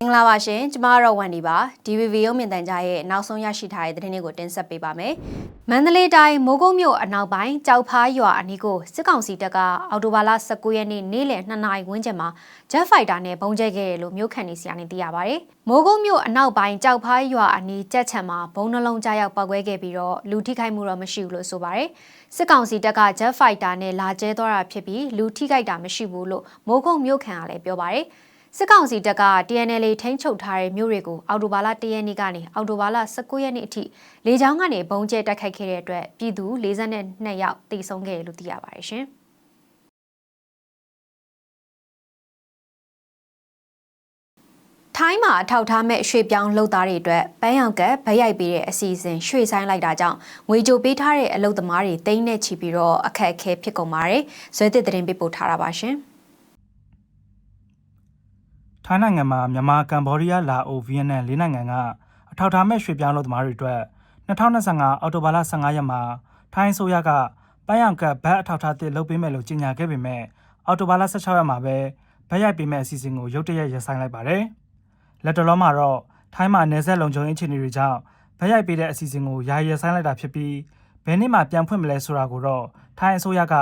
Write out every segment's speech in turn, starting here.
မင်္ဂလာပါရှင်ကျမကတော့ဝန်ဒီပါ DVV ရုံမြင့်တန်ကြားရဲ့နောက်ဆုံးရရှိထားတဲ့သတင်းတွေကိုတင်ဆက်ပေးပါမယ် မန္တလေးတိုင်းမိုးကုတ်မြို့အနောက်ပိုင်းကြောက်ဖားရွာအနီးကိုစစ်ကောင်စီတပ်ကအော်တိုဘာလ19ရက်နေ့နေ့လယ်2နာရီဝန်းကျင်မှာ Jet Fighter နဲ့ပုံကျဲခဲ့တယ်လို့မြို့ခံနေစီကနေသိရပါဗျ။မိုးကုတ်မြို့အနောက်ပိုင်းကြောက်ဖားရွာအနီးကြက်ချံမှာဘုံနှလုံးကြားရောက်ပောက်ကွဲခဲ့ပြီးတော့လူထိခိုက်မှုတော့မရှိဘူးလို့ဆိုပါတယ်။စစ်ကောင်စီတပ်က Jet Fighter နဲ့လာကျဲသွားတာဖြစ်ပြီးလူထိခိုက်တာမရှိဘူးလို့မိုးကုတ်မြို့ခံကလည်းပြောပါတယ်။ စစ်ကောင်စီတပ်က TNL ထိန်းချုပ်ထားတဲ့မြို့တွေကိုအော်တိုဘာလ၁ရက်နေ့ကနေအော်တိုဘာလ19ရက်နေ့အထိလေကြောင်းကနေဘုံကျဲတိုက်ခိုက်ခဲ့တဲ့အတွက်ပြည်သူ42ယောက်တိဆုံးခဲ့တယ်လို့သိရပါတယ်ရှင်။ထိုင်းမှာအထောက်ထားမဲ့ရွှေပြောင်းလုပ်သားတွေအတွက်ပန်းရောင်ကတ်ဗက်ရိုက်ပေးတဲ့အစီအစဉ်ရွှေ့ဆိုင်လိုက်တာကြောင့်ငွေကြိုပေးထားတဲ့အလုပ်သမားတွေတိမ့်နဲ့ချီပြီးတော့အခက်အခဲဖြစ်ကုန်ပါတယ်။ဇွဲသစ်သတင်းပေးပို့ထားတာပါရှင်။ ထိုင်းနိုင်ငံမှာမြန်မာကမ်ဘောဒီးယားလာအိုဗီယက်နမ်လေးနိုင်ငံကအထောက်အထားမဲ့ရွှေ့ပြောင်းလုပ်သမားတွေအတွက်2025အောက်တိုဘာလ15ရက်မှာထိုင်းအစိုးရကပန်းရောင်ကတ်ဘတ်အထောက်အထားတစ်လုပ်ပေးမယ်လို့ကြေညာခဲ့ပေမဲ့အောက်တိုဘာလ16ရက်မှာပဲဗတ်ရိုက်ပေးမဲ့အစီအစဉ်ကိုရုတ်တရက်ရပ်ဆိုင်းလိုက်ပါတယ်။လက်တလုံးမှာတော့ထိုင်းမှာနေဆက်လုံခြုံရေးအခြေအနေတွေကြောင့်ဗတ်ရိုက်ပေးတဲ့အစီအစဉ်ကိုယာယီရပ်ဆိုင်းလိုက်တာဖြစ်ပြီးဘယ်နေ့မှပြန်ဖွင့်မလဲဆိုတာကိုတော့ထိုင်းအစိုးရက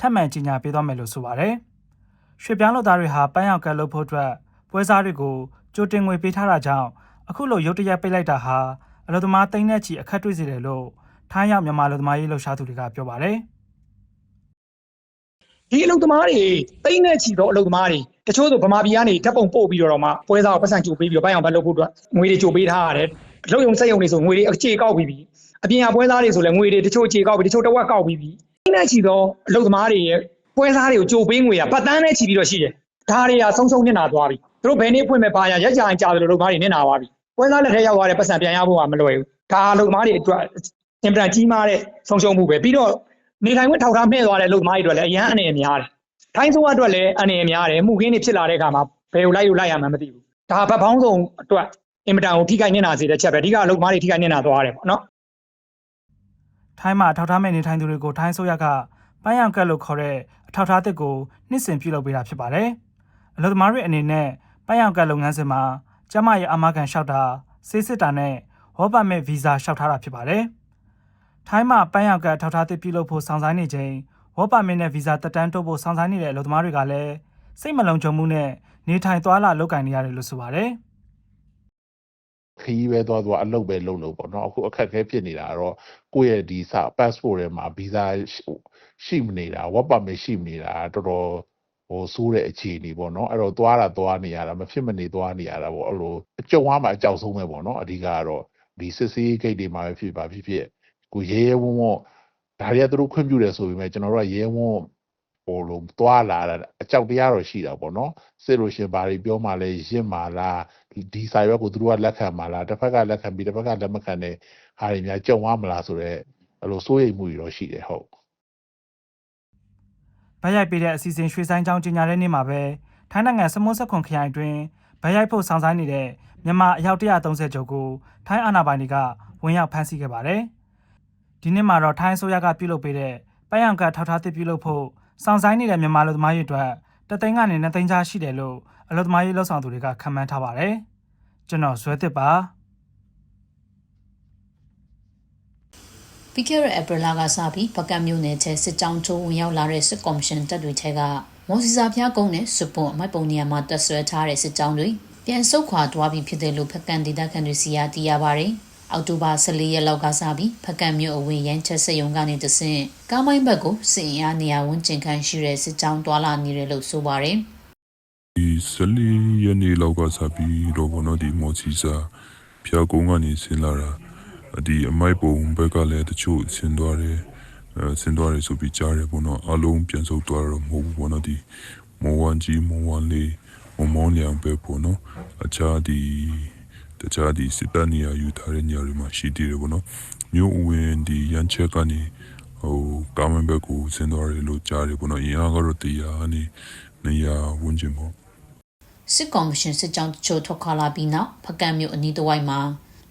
ထပ်မံကြေညာပေးသွားမယ်လို့ဆိုပါတယ်။ရွှေ့ပြောင်းလုပ်သားတွေဟာပန်းရောင်ကတ်လုပ်ဖို့အတွက် ပွဲစားတွေကိုကြိုတင်ငွေပေးထားတာကြောင့်အခုလိုရုတ်တရက်ပိတ်လိုက်တာဟာအလုပ်သမားတိန်းနဲ့ချီအခက်တွေ့စေတယ်လို့ထိုင်းရောက်မြန်မာအလုပ်သမားရေးလှုပ်ရှားသူတွေကပြောပါတယ်ဒီအလုပ်သမားတွေတိမ့်နဲ့ချီသောအလုပ်သမားတွေတချို့ဆိုဗမာပြည်ကနေဓာတ်ပုံပို့ပြီးတော့မှပွဲစားကိုပတ်စံကြိုပေးပြီးတော့ပိုင်းအောင်ဘတ်လုပ်ဖို့အတွက်ငွေတွေကြိုပေးထားရတယ်အလုပ်ရုံစက်ရုံတွေဆိုငွေတွေအခြေကောက်ပြီးပြီအပြင်ကပွဲစားတွေဆိုလည်းငွေတွေတချို့အခြေကောက်ပြီးတချို့တစ်ဝက်ကောက်ပြီးပြီတိမ့်နဲ့ချီသောအလုပ်သမားတွေရဲ့ပွဲစားတွေကိုကြိုပေးငွေကပတ်တန်းနဲ့ချီပြီးတော့ရှိတယ်ဒါတွေကဆုံးဆုံးနေတာသွားပြီ သူတို့ဘယ်နေ့ဖွင့်မဲ့ပါရရက်ကြရင်ကြာတယ်လို့လုပ်သားတွေနေတာသွားပြီပွဲစားလက်ထက်ရောက်သွားတဲ့ပတ်စံပြန်ရဖို့ကမလွယ်ဘူးဒါအလုပ်သမားတွေအတွက်အင်ပရန်ကြီးမားတဲ့ဆုံးရှုံးမှုပဲပြီးတော့နေထိုင်ခွင့်ထောက်ထားမဲ့သွားတဲ့အလုပ်သမားတွေအတွက်လည်းအရန်အနေအများတယ်ထိုင်းဆိုးအတွက်လည်းအနေအများတယ်မှုခင်းတွေဖြစ်လာတဲ့အခါမှာဘယ်ကိုလိုက်လို့လိုက်ရမှန်းမသိဘူးဒါဘက်ပေါင်းစုံအတွက်အင်မတန်ကိုထိခိုက်နေတာစေတဲ့ချက်ပဲအဓိကအလုပ်သမားတွေထိခိုက်နေတာသွားတယ်ပေါ့နော်။ထိုင်းမှာအထောက်အထားမဲ့နေထိုင်သူတွေကိုထိုင်းအစိုးရကပန်းရောင်ကတ်လို့ခေါ်တဲ့အထောက်အထားတစ်ကိုနှစ်စဉ်ပြုလုပ်ပေးတာဖြစ်ပါတယ်။အလုပ်သမားတွေအနေနဲ့ ပန်းရောင်ကတ်လုပ်ငန်းစဉ်မှာကျမရဲ့အမကန်လျှောက်တာစေးစစ်တာနဲ့ဝေါ်ပါမစ်ဗီဇာလျှောက်ထားတာဖြစ်ပါတယ်။ထိုင်းမှာပန်းရောင်ကတ်ထောက်ထားတစ်ပြုလုပ်ဖို့စောင့်ဆိုင်းနေချိန်ဝေါ်ပါမစ်နဲ့ဗီဇာတက်တန်းတိုးဖို့စောင့်ဆိုင်းနေတဲ့အလုပ်သမားတွေကလည်းစိတ်မလုံခြုံမှုနဲ့နေထိုင်သွားလာလုပ်ကင်နေရတယ်လို့ဆိုပါတယ်။ခရီးပဲသွားသွားအလုပ်ပဲလုပ်လို့ပေါ့နော်အခုအခက်အခဲဖြစ်နေတာကတော့ကိုယ့်ရဲ့ဒီစာ passport ထဲမှာဗီဇာရှိမနေတာ work permit ရှိမနေတာတော်တော် ဟိုဆိုးတဲ့အခြေအနေပေါ့နော်အဲ့တော့သွားတာသွားနေရတာမဖြစ်မနေသွားနေရတာပေါ့အဲ့လိုအကြုံရမှာအကြောက်ဆုံးပဲပေါ့နော်အဓိကကတော့ဒီစစ်စေးဂိတ်တွေမှာပဲဖြစ်ပါဖြစ်ဖြစ်ကိုရဲရဲဝံ့ဝံ့ဒါတွေကသူတို့ခွင့်ပြုတယ်ဆိုပေမဲ့ကျွန်တော်တို့ကရဲဝံ့ဟိုလိုသွားလာတာအကြောက်တရားတော့ရှိတာပေါ့နော်စစ်လို့ရှရင်ဘာတွေပြောမှလဲရင့်မာလားဒီစာရွက်ကိုသူတို့ကလက်ခံမှာလားတစ်ဖက်ကလက်ခံပြီးတစ်ဖက်ကလက်မခံတဲ့ဟာတွေများကြုံရမလားဆိုတော့အဲ့လိုစိုးရိမ်မှုတွေတော့ရှိတယ်ဟုတ် ဗတ်ရိုက်ပေးတဲ့အစီအစဉ်ရွှေဆိုင်ကြောင်းကြီးညာတဲ့နေ့မှာပဲထိုင်းနိုင်ငံစမုတ်ဆက်ခွန်ခရိုင်အတွင်းဗတ်ရိုက်ဖို့ဆောင်ဆိုင်နေတဲ့မြန်မာအယောက်130ကျော်ကိုထိုင်းအာဏာပိုင်တွေကဝင်ရောက်ဖမ်းဆီးခဲ့ပါတယ်။ဒီနေ့မှာတော့ထိုင်းအစိုးရကပြုလုပ်ပေးတဲ့ပန်းရောင်ကတ်ထောက်ထားတစ်ပြုလုပ်ဖို့ဆောင်ဆိုင်နေတဲ့မြန်မာလူသမားတွေအတွက်တသိန်းကနေ2သိန်းကြားရှိတယ်လို့အလုပ်သမားရေးလှုပ်ဆောင်သူတွေကခန့်မှန်းထားပါတယ်။ကျွန်တော်ဇွဲသစ်ပါ ပြီးခဲ့တဲ့ April လကစပြီးပကတ်မြို့နယ်ထဲစစ်ကြောင်းထိုးဝင်ရောက်လာတဲ့စစ်ကော်မရှင်တပ်တွေထဲကမော်စီစာဖျားကုန်းနဲ့စွပွန်အမိုက်ပုံနေရာမှာတက်ဆွဲထားတဲ့စစ်ကြောင်းတွေပြန်ဆုတ်ခွာသွားပြီးဖြစ်တယ်လို့ဖက်ကန်ဒေသခံတွေစီယာသိရပါတယ်။အောက်တိုဘာ14ရက်လောက်ကစပြီးဖက်ကန်မြို့အဝင်ရန်ချက်စက်ရုံကနေတဆင့်ကားမိုင်းဘက်ကိုစစ်အင်အားနေရာဝန်ကျင်ခန့်ရှိတဲ့စစ်ကြောင်းတွာလာနေတယ်လို့ဆိုပါတယ်။ဒီဇလီယနေလောက်ကစားပြီးတော့ဘောနော်ဒီမော်ချီစာဖျားကုန်းကနေဆင်းလာတာ ဒီအမိုက်ပုံဘက်ကလည်းတချို့ဆင်းသွားတယ်အဲဆင်းသွားတယ်ဆိုပြီးကြားတယ်ဘောနော်အလုံးပြန်ဆုတ်သွားတော့မဟုတ်ဘူးဘောနော်ဒီမော်ဝန်ကြီးမော်ဝန်လေးမော်မောင်လျံပဲဘောနော်အခြားဒီတခြားဒီစစ်တနီယာယူထားတဲ့နေရာတွေမှာရှိသေးတယ်ဘောနော်မြို့ဝင်ဒီရန်ချက်ကနေဟိုကာမန်ဘက်ကိုဆင်းသွားတယ်လို့ကြားတယ်ဘောနော်အင်အားကတော့တရားနေနေရာဝန်ကျင်ပေါ့စစ်ကောင်ရှင်စစ်ကြောင်းတချို့ထွက်ခွာလာပြီးနောက်ဖကံမြို့အနီးတစ်ဝိုက်မှာ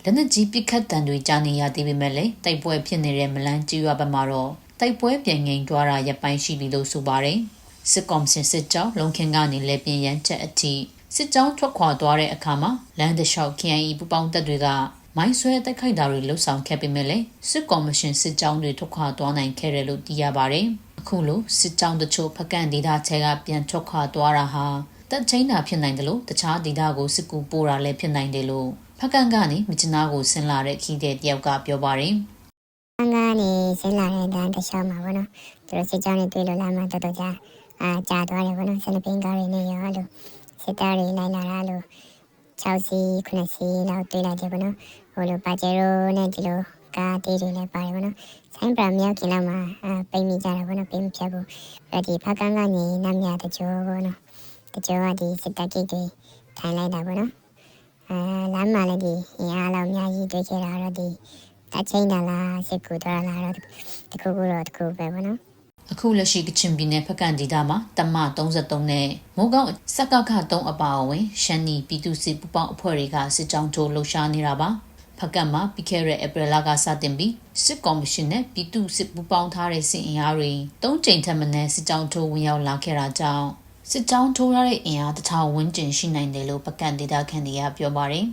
လက်နက်ကြီးပစ်ခတ်တံတွေကြားနေရသေးပေမဲ့လည်းတိုက်ပွဲဖြစ်နေတဲ့မလန်းကျွော်ဘက်မှာတော့တိုက်ပွဲပြန်ငိမ်သွားတာရပ်ပိုင်းရှိပြီလို့ဆိုပါတယ်စစ်ကောင်စီစစ်ကြောင်းလုံခင်ကနေလဲပြင်ရန်ချက်အထိစစ်ကြောင်းထွက်ခွာသွားတဲ့အခါမှာလမ်းတစ်လျှောက် KNY ပူပေါင်းတပ်တွေကမိုင်းဆွဲတိုက်ခိုက်တာတွေလှုပ်ဆောင်ခဲ့ပေမဲ့လည်းစစ်ကော်မရှင်စစ်ကြောင်းတွေထွက်ခွာသွားနိုင်ခဲ့တယ်လို့သိရပါတယ်။အခုလိုစစ်ကြောင်းတချို့ဖက်ကန်ဒေသချဲကပြန်ထွက်ခွာသွားတာဟာတပ်ချင်းတာဖြစ်နိုင်တယ်လို့တခြားဒေသကိုစစ်ကူပို့တာလည်းဖြစ်နိုင်တယ်လို့ ဖက်ကန်ကနေမြချနာကိုဆင်းလာတဲ့ခီးတဲ့တယောက်ကပြောပါတယ်။အန်ကနေဆင်းလာတဲ့တန်းတစ်လျှောက်မှာပေါ့နော်သူတို့စစ်ကြောင်းတွေတွေ့လို့လာမှတော်တော်ကြာအာကြာသွားတယ်ပေါ့နော်ဆယ်နှစ်ပင်ကားတွေနဲ့ရောအဲ့လိုစစ်သားတွေလိုက်လာတာလို့6စီ9စီလောက်တွေ့လိုက်တယ်ပေါ့နော်ဟိုလိုပါဂျေရိုနဲ့ဒီလိုကားတေးတွေလည်းပါတယ်ပေါ့နော်ဆိုင်ပရာမြောက်ခင်လောက်မှာအာပိတ်မိကြတာပေါ့နော်ပိတ်မဖြတ်ဘူးအဲ့ဒီဖကန်ကနေနမ်းမြတကြောပေါ့နော်တကြောကဒီစစ်တပ်ကိတ်တွေထိုင်လိုက်တာပေါ့နော် အာလမ်းမှာလည်းဒီအင်အားလောက်အများကြီးတွေ့ကြတာတော့ဒီအချင်းတလားစစ်ကူတော်လားတော့တခုခုတော့တခုပဲပေါ့နော်အခုလက်ရှိကချင်ပြည်နယ်ဖက်ကန်ဒေသမှာတမ33နဲ့မိုးကောင်းစက်ကခ3အပါအဝင်ရှမ်းနီပြည်သူစစ်ပူပေါင်းအဖွဲ့တွေကစစ်ကြောင်းထိုးလှုပ်ရှားနေတာပါဖက်ကန်မှာပြီးခဲ့တဲ့ဧပြီလကစတင်ပြီးစစ်ကော်မရှင်နဲ့ပြည်သူစစ်ပူပေါင်းထားတဲ့စစ်အင်အားတွေ၃ကြိမ်ထက်မနည်းစစ်ကြောင်းထိုးဝင်ရောက်လာခဲ့တာကြောင့် စစ်ကြောင်းထိုးရတဲ့အင်အားတစ်ထောင်ဝန်းကျင်ရှိနိုင်တယ်လို့ဖက်ကန်ဒေသခံတွေကပြောပါတယ်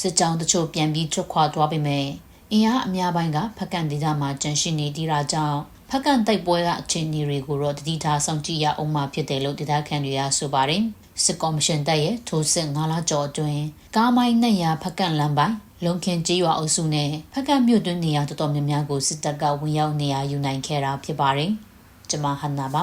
စစ်ကြောင်းတချို့ပြန်ပြီးထွက်ခွာသွားပေမဲ့အင်အားအများပိုင်းကဖက်ကန်ဒေသမှာကျန်ရှိနေသေးတာကြောင့်ဖက်ကန်တိုက်ပွဲကအခြေအနေတွေကိုတော့တတိထားစောင့်ကြည့်ရအောင်မှာဖြစ်တယ်လို့ဒေသခံတွေကဆိုပါတယ်စစ်ကော်မရှင်တပ်ရဲ့ထိုးစစ်9လကျော်အတွင်းကားမိုင်းနဲ့ရဖက်ကန်လမ်းပိုင်းလုံခင်ကျေးရွာအုပ်စုနဲ့ဖက်ကန်မြို့တွင်းနေရာတော်တော်များများကိုစစ်တပ်ကဝင်ရောက်နေရာယူနိုင်ခဲ့တာဖြစ်ပါတယ်ကျွန်မဟန်နာပါ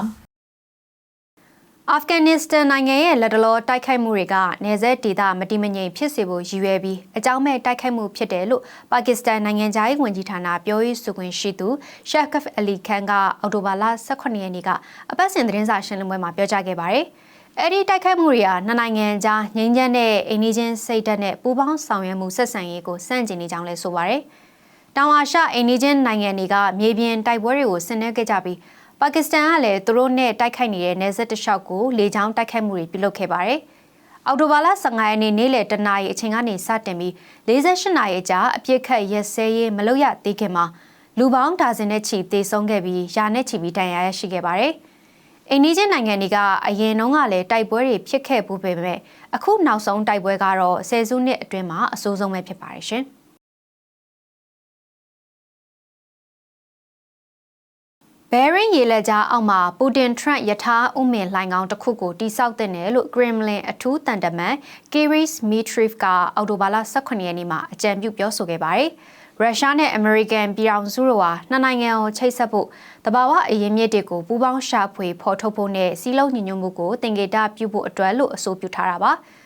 အာဖဂန်နစ္စတန်နိုင်ငံရဲ့လက်တလောတိုက်ခိုက်မှုတွေကနယ်စပ်ဒေသမတိမငြိမ်ဖြစ်စေဖို့ရည်ရွယ်ပြီးအကြောင်းမဲ့တိုက်ခိုက်မှုဖြစ်တယ်လို့ပါကစ္စတန်နိုင်ငံသားရေးဝန်ကြီးဌာနပြောရေးဆိုခွင့်ရှိသူရှက်ကဖ်အလီခန်ကအော်တိုဘာလ18ရက်နေ့ကအပတ်စဉ်သတင်းစာရှင်းလင်းပွဲမှာပြောကြားခဲ့ပါတယ်။အဲ့ဒီတိုက်ခိုက်မှုတွေဟာနှစ်နိုင်ငံကြားငြိမ်းချမ်းတဲ့အိန္ဒိချင်းစိတ်ဓာတ်နဲ့ပူးပေါင်းဆောင်ရွက်မှုဆက်ဆံရေးကိုစန့်ကျင်နေကြောင်းလည်းဆိုပါတယ်။တောင်အာရှအိန္ဒိချင်းနိုင်ငံတွေကမြေပြင်တိုက်ပွဲတွေကိုဆင်နွှဲခဲ့ကြပြီး ပါကစ္စတန်ကလည်းသူတို့နဲ့တိုက်ခိုက်နေတဲ့နယ်စပ်တစ်လျှောက်ကိုလေကြောင်းတိုက်ခိုက်မှုတွေပြုလုပ်ခဲ့ပါတယ်။အောက်တိုဘာလ15ရက်နေ့နေ့လယ်တနာရီအချိန်ကနေစတင်ပြီး48နာရီကြာအပြစ်ခတ်ရက်စဲရေးမလုပ်ရသေးခင်မှာလူပေါင်းဒါဇင်နဲ့ချီတေဆုံးခဲ့ပြီးယာနဲ့ချီပြီးတန်ရာရရှိခဲ့ပါတယ်။အိန္ဒိချင်းနိုင်ငံတွေကအရင်တုန်းကလည်းတိုက်ပွဲတွေဖြစ်ခဲ့ဘူးပေမဲ့အခုနောက်ဆုံးတိုက်ပွဲကတော့ဆယ်စုနှစ်အတွင်းမှာအဆိုးဆုံးပဲဖြစ်ပါတယ်ရှင်။ ဘယ်ရင်ရေလက်ကြားအောက်မှာပူတင်ထရန့်ယထာဥမင်လှိုင်ကောင်းတစ်ခုကိုတိစောက်တဲ့နယ်လို့ Kremlin အထူးတန်တမန် Kiris Mitriv ကအော်တိုဘာလ18ရက်နေ့မှာအကြံပြုပြောဆိုခဲ့ပါတယ်။ရုရှားနဲ့အမေရိကန်ပြည်ထောင်စုတို့ဟာနှစ်နိုင်ငံကိုချိတ်ဆက်ဖို့တဘာဝအရင်မြစ်တွေကိုပူးပေါင်းရှာဖွေဖော်ထုတ်ဖို့နဲ့စီးလုံးညီညွတ်မှုကိုတင်ကေတပြုဖို့အတွက်လို့အဆိုပြုထားတာပါ။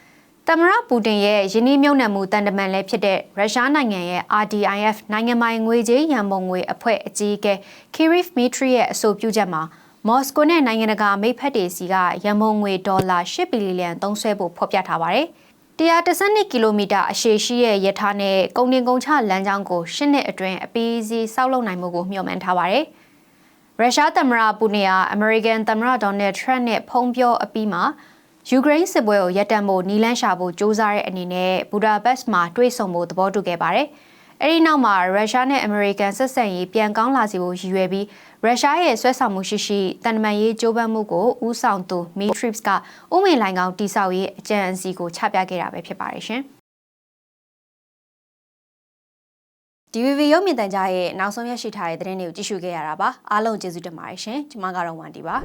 သမရပူတင်ရဲ့ယင်းနှမြုံနယ်မှုတန်တမန်လည်းဖြစ်တဲ့ရုရှားနိုင်ငံရဲ့ RDIF နိုင်ငံပိုင်ငွေကြေးရန်ပုံငွေအဖွဲ့အကြီးအကဲ Kirill Dmitry ရဲ့အဆိုပြုချက်မှာမော်စကိုနဲ့နိုင်ငံတကာမိတ်ဖက်တွေစီကရန်ပုံငွေဒေါ်လာ8ဘီလီယံသုံးစွဲဖို့ဖော်ပြထားပါတယ်။112ကီလိုမီတာအရှည်ရှိတဲ့ရထားနဲ့ကုန်တင်ကုန်ချလမ်းကြောင်းကိုရှစ်နှစ်အတွင်းအပီးစီဆောက်လုပ်နိုင်မှုကိုမျှော်မှန်းထားပါတယ်။ရုရှားသမ္မတပူတင်ကအမေရိကန်သမ္မတဒေါ်နယ်ထရန့်နဲ့ဖုံးပြောအပြီးမှာ ယူကရိန်းစစ်ပွဲကိုရပ်တန့်ဖို့နီလန်းရှာဖို့စ조사တဲ့အနေနဲ့ဘူဒါဘက်စ်မှာတွေ့ဆုံဖို့သဘောတူခဲ့ပါတယ်။အဲဒီနောက်မှာရုရှားနဲ့အမေရိကန်ဆက်ဆံရေးပြန်ကောင်းလာစေဖို့ရည်ရွယ်ပြီးရုရှားရဲ့ဆွဲဆောင်မှုရှိရှိတန်တမာရေးကြိုးပမ်းမှုကိုဦးဆောင်သူမီထရစ်ကဥမင်လိုင်ကောင်တိဆောက်ရေးအကြံအစီကိုချပြခဲ့တာပဲဖြစ်ပါတယ်ရှင်။ DVB ရုပ်မြင်သံကြားရဲ့နောက်ဆုံးရရှိထားတဲ့သတင်းတွေကိုကြည့်ရှုခဲ့ရတာပါအားလုံးကျေးဇူးတင်ပါတယ်ရှင်ကျွန်မကတော့ဝန်တီပါ